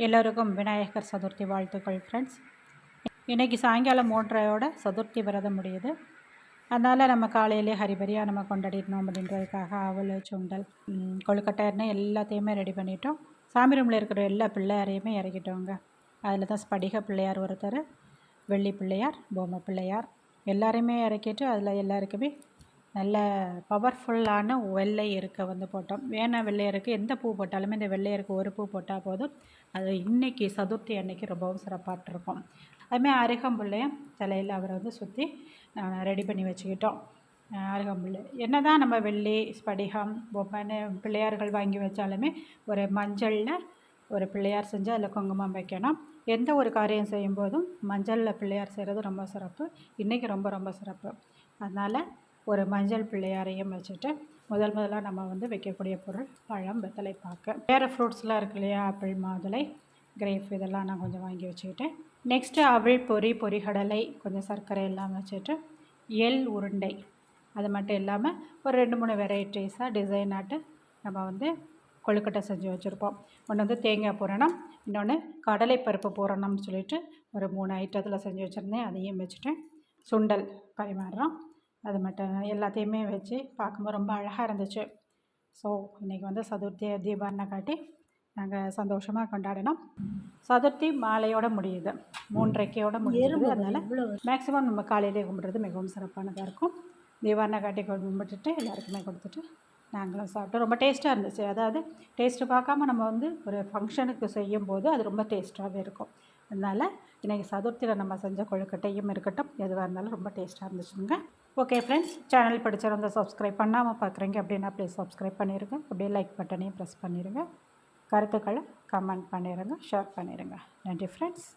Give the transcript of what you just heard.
எல்லோருக்கும் விநாயகர் சதுர்த்தி வாழ்த்துக்கள் ஃப்ரெண்ட்ஸ் இன்றைக்கி சாயங்காலம் மூன்றையோட சதுர்த்தி விரதம் முடியுது. அதனால் நம்ம காலையிலே ஹரிபரியாக நம்ம கொண்டாடிடணும் அப்படின்றதுக்காக அவல் சுண்டல் ம், கொழுக்கட்டைன்னு எல்லாத்தையுமே ரெடி பண்ணிட்டோம். சாமி ரூமில் இருக்கிற எல்லா பிள்ளையாரையுமே இறக்கிட்டோங்க. அதில் தான் ஸ்படிக பிள்ளையார் ஒருத்தர் வெள்ளி பிள்ளையார் பொம்மை பிள்ளையார். எல்லாரையுமே இறக்கிட்டு அதில் எல்லாருக்குமே நல்ல பவர்ஃபுல்லான வெள்ளை இருக்க வந்து போட்டோம். வேணா வெள்ளையருக்கு எந்த பூ போட்டாலுமே இந்த வெள்ளையருக்கு ஒரு பூ போட்டால் போதும். அது இன்னைக்கு சதுர்த்தி அன்னைக்கு ரொம்பவும் சிறப்பாகட்டிருக்கும் அதுமாரி அதுமாதிரி அருகம்புள்ளையும் தலையில் அவரை வந்து சுற்றி ரெடி பண்ணி வச்சுக்கிட்டோம். அருகம்புள்ளை அருகம்புல் என்ன தான் நம்ம வெள்ளி ஸ்படிகம் பொம்மைன்னு பிள்ளையார்கள் வாங்கி வச்சாலுமே ஒரு மஞ்சளில் ஒரு பிள்ளையார் செஞ்சு அதில் குங்குமம் வைக்கணும். எந்த ஒரு காரியம் செய்யும்போதும் மஞ்சளில் பிள்ளையார் செய்கிறது ரொம்ப சிறப்பு. இன்றைக்கி ரொம்ப ரொம்ப சிறப்பு. அதனால் ஒரு மஞ்சள் பிள்ளையாரையும் வச்சுட்டு முதல் முதலாக நம்ம வந்து வைக்கக்கூடிய பொருள் பழம் வெத்தலை பாக்கு. வேறு ஃப்ரூட்ஸ்லாம் இருக்கு இல்லையா? ஆப்பிள் மாதுளை கிரேப் இதெல்லாம் நான் கொஞ்சம் வாங்கி வச்சுக்கிட்டேன் நெக்ஸ்ட்டு அவள் பொரி பொறிகடலை கொஞ்சம் சர்க்கரை எல்லாம் வச்சுட்டு எள் உருண்டை. அது மட்டும் இல்லாமல் ஒரு ரெண்டு மூணு வெரைட்டிஸாக டிசைன் ஆட்டு நம்ம வந்து கொழுக்கட்டை செஞ்சு வச்சுருப்போம். ஒன்று வந்து தேங்காய் பூரணம் இன்னொன்று கடலைப்பருப்பு பூரணம்னு சொல்லிட்டு ஒரு மூணு ஐட்டத்தில் செஞ்சு வச்சுருந்தேன். அதையும் வச்சுட்டேன் சுண்டல் பரிமாறுறோம். அது மட்டும் எல்லாத்தையுமே வச்சு பார்க்கும்போது ரொம்ப அழகாக இருந்துச்சு. ஸோ இன்றைக்கி வந்து சதுர்த்தி தீபாவளி காட்டி நாங்கள் சந்தோஷமாக கொண்டாடினோம். சதுர்த்தி மாலையோட முடியுது. மூன்றரைக்கையோட முடியுது அதனால் மேக்ஸிமம் நம்ம காலையிலே கும்பிட்றது மிகவும் சிறப்பானதாக இருக்கும். தீபாவளி காட்டி கும்பிட்டுட்டு எல்லாருக்குமே கொடுத்துட்டு நாங்களும் சாப்பிட்டோம் ரொம்ப டேஸ்ட்டாக இருந்துச்சு. அதாவது டேஸ்ட்டு பார்க்காம நம்ம வந்து ஒரு ஃபங்க்ஷனுக்கு செய்யும்போது அது ரொம்ப டேஸ்ட்டாகவே இருக்கும். அதனால் இன்றைக்கி சதுர்த்தியில் நம்ம செஞ்ச கொழுக்கட்டையும் இருக்கட்டும் எதுவாக இருந்தாலும் ரொம்ப டேஸ்ட்டாக இருந்துச்சுங்க. ஓகே ஃப்ரெண்ட்ஸ் சேனல் பிடிச்சிருந்தா சப்ஸ்கிரைப் பண்ணாமல் பார்க்குறீங்க அப்படின்னா ப்ளீஸ் சப்ஸ்கிரைப் பண்ணிடுங்க அப்படியே லைக் பட்டனையும் ப்ரெஸ் பண்ணிடுங்க கருத்துக்களை கமெண்ட் பண்ணிடுங்க ஷேர் பண்ணிடுங்க நன்றி ஃப்ரெண்ட்ஸ்